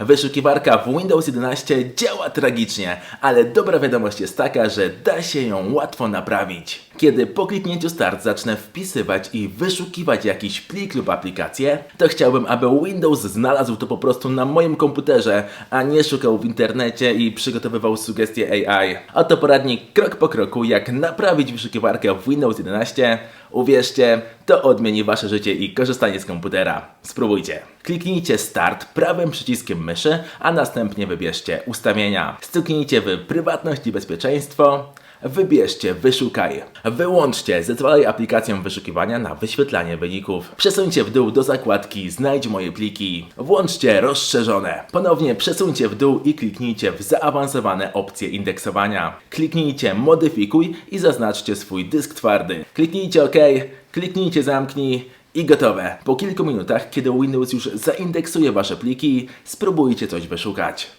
Wyszukiwarka w Windows 11 działa tragicznie, ale dobra wiadomość jest taka, że da się ją łatwo naprawić. Kiedy po kliknięciu Start zacznę wpisywać i wyszukiwać jakiś plik lub aplikację, to chciałbym, aby Windows znalazł to po prostu na moim komputerze, a nie szukał w internecie i przygotowywał sugestie AI. Oto poradnik krok po kroku, jak naprawić wyszukiwarkę w Windows 11. Uwierzcie, to odmieni Wasze życie i korzystanie z komputera. Spróbujcie. Kliknijcie Start prawym przyciskiem myszy, a następnie wybierzcie Ustawienia. Stuknijcie w Prywatność i Bezpieczeństwo. Wybierzcie Wyszukaj. Wyłączcie Zezwalaj aplikacją wyszukiwania na wyświetlanie wyników. Przesuńcie w dół do zakładki Znajdź moje pliki. Włączcie Rozszerzone. Ponownie przesuńcie w dół i kliknijcie w zaawansowane opcje indeksowania. Kliknijcie Modyfikuj i zaznaczcie swój dysk twardy. Kliknijcie OK, kliknijcie Zamknij i gotowe. Po kilku minutach, kiedy Windows już zaindeksuje Wasze pliki, spróbujcie coś wyszukać.